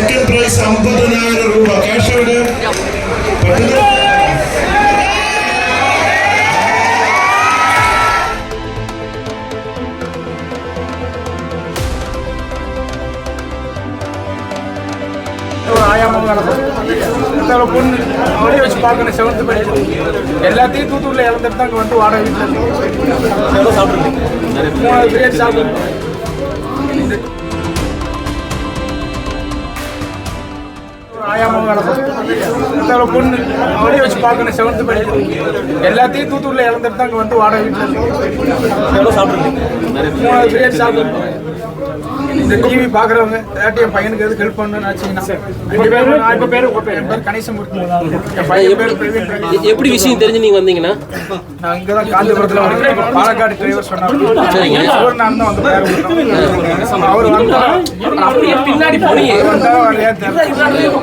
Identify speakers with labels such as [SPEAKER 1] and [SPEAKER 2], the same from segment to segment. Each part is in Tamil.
[SPEAKER 1] பிரைஸ் ஐம்பதனாயிரம் ரூபாய் கேஷ்
[SPEAKER 2] ஒரு ஆயாமம் நடக்கும் பொண்ணு வச்சு பார்க்கணும் செவன்த்து படிச்சு எல்லாத்தையும் தூத்துக்குள்ள இழந்துட்டு தான் வந்து வாடகை வீட்டில் மூணாவது பிரியாணி சாப்பிடுவோம் ஆயாமம் நடக்கும் பொண்ணு அப்படியே வச்சு பார்க்கணும் செவன்த்து படிக்கிறது எல்லாத்தையும் தூத்துக்குள்ள இழந்துட்டு தான் அங்கே வந்து வாடகை வீட்டில் மூணாவது பிரியாணி சாப்பிடுவோம் இந்த டிவி பாக்குறவங்க ஏதாட்டி என் பையனுக்கு எதுக்கு ஹெல்ப் பண்ணணும்னு நினைச்சீங்கன்னா
[SPEAKER 3] எப்படி விஷயம் தெரிஞ்சு நீங்க வந்தீங்கன்னா?
[SPEAKER 2] நான் இங்கதான் காந்திபுரத்துல வந்திருக்கேன் இப்ப பாலக்காடு டிரைவர் சொன்னாரு.
[SPEAKER 3] சரிங்க.
[SPEAKER 2] அவர் நான் தான் வந்து. அவர் வந்தா
[SPEAKER 3] அப்படியே பின்னாடி போனீங்க.
[SPEAKER 2] வந்தா.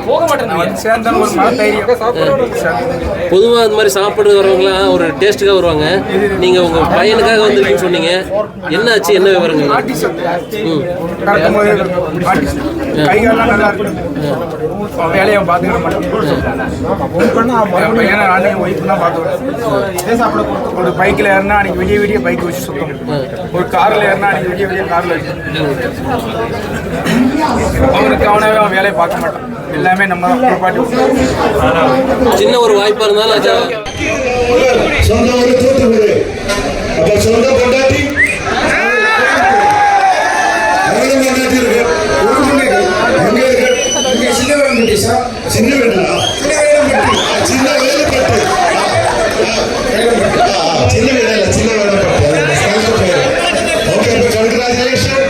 [SPEAKER 3] போக மாட்டேன்.
[SPEAKER 2] வந்து ஒரு மன தைரியம். சரி.
[SPEAKER 3] பொதுவா இந்த மாதிரி சாப்பிட வரவங்களாம் ஒரு டேஸ்ட்டுக்காக வருவாங்க. நீங்க உங்க பையனுக்காக வந்திருக்கீங்கன்னு சொன்னீங்க. என்ன ஆச்சு என்ன விவரங்கள்
[SPEAKER 2] ஆர்டிஸ்ட் நடக்கும்போது ஆர்டிஸ்ட் கை காலெல்லாம் நல்லா இருக்கு அவன் வேலையை அவன் பார்த்துக்கிட மாட்டான். என் பையனை நானே ஒய்ஃப் தான் பார்த்துக்கிறேன் ஒரு பைக்கில் ஏறினா அன்னைக்கு விடிய விடிய பைக் வச்சு சுத்தம் ஒரு காரில் ஏறினா அன்னைக்கு விடிய விடிய காரில் வச்சு அவனுக்கு அவனாவே அவன் வேலையை பார்க்க மாட்டான். எல்லாமே நம்ம
[SPEAKER 3] சின்ன ஒரு வாய்ப்பா இருந்தாலும்
[SPEAKER 1] சொந்த ஊரு தூத்துக்குடி அப்ப சொந்த பொண்டாட்டி வேலம்பட்டி சார் சின்ன வேலா சின்ன வேலப்பட்டு சின்ன வேலை சின்ன வேலப்பட்டு அது ஸ்கூலுக்கு பேரு ஓகே கங்க்ராச்சுலேஷன்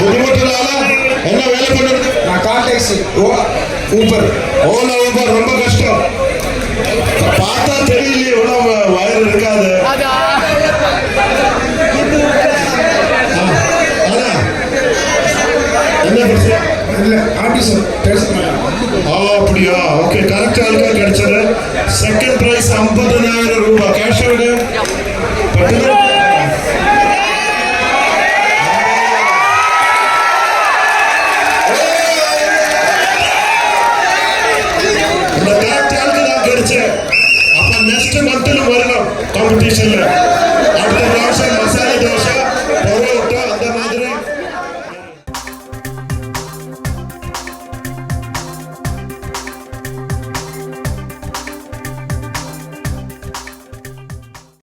[SPEAKER 1] புதுமட்டுலால என்ன வேலை பண்ணுறது?
[SPEAKER 4] நான் கால் டாக்ஸி ஓ ஊபர்
[SPEAKER 1] ஓலா ஊபர் ரொம்ப கஷ்டம். பார்த்தா தெரியலையே வயர் இருக்காது.
[SPEAKER 4] இல்ல
[SPEAKER 1] அப்படியா? ஓகே கரெக்ட் ஆளுக்கா கிடைச்சது. செகண்ட் பிரைஸ் ஐம்பதனாயிரம் ரூபாய். நெக்ஸ்ட் மந்த்ல வரலாம் காம்படிஷன்ல